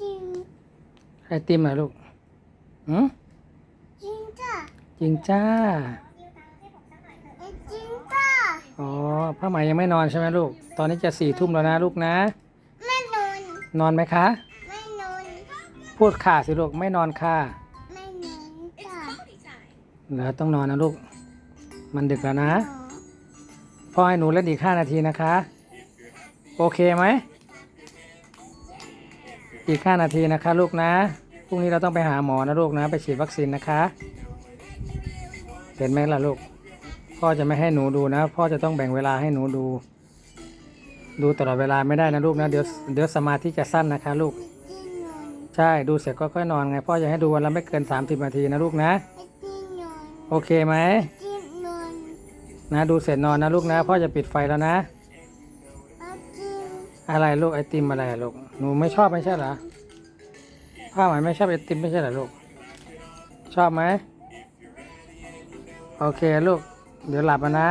จริงไอติมเหรอลูกหืมจริงจ้ะจริงจ้าไอ้จริงจ้ะอ๋อผ้าไหมยังไม่นอนใช่ไหมลูก ตอนนี้จะสี่ทุ่มแล้วนะลูกนะ ไม่นอน นอนไหมคะ ไม่นอน พูดค่ะสิลูกไม่นอนค่ะไม่นอนจ้ะเหรอต้องนอนนะลูก มันดึกแล้วนะหรอพ่อให้หนูเล่นอีกห้านาทีนะคะ โอเคไหม อีกห้านาทีนะคะ ลูกนะ พรุ่งนี้เราต้องไปหาหมอนะลูกนะ ไปฉีดวัคซีนนะคะ เห็นไหมล่ะลูก พ่อจะไม่ให้หนูดูนะ พ่อจะต้องแบ่งเวลาให้หนูดู ดูตลอดเวลาไม่ได้นะลูกนะ เดี๋ยวเดี๋ยวสมาธิจะสั้นนะคะ ลูกไอ้จริงนอนใช่ ดูเสร็จก็ค่อยนอนไง พ่อจะให้ดูวันละไม่เกิน 30 นาทีนะลูกนะไอ้จริงนอนโอเคไหมจริงนอนนะดูเสร็จนอนนะลูกนะ พ่อจะปิดไฟแล้วนะไอ้จริง อะไรลูกไอติมอะไรลูกหนูไม่ชอบไม่ใช่เหรอผ้าไหมไม่ชอบไอติมไม่ใช่เหรอลูก ชอบไหมโอเคลูก เดี๋ยวหลับนะ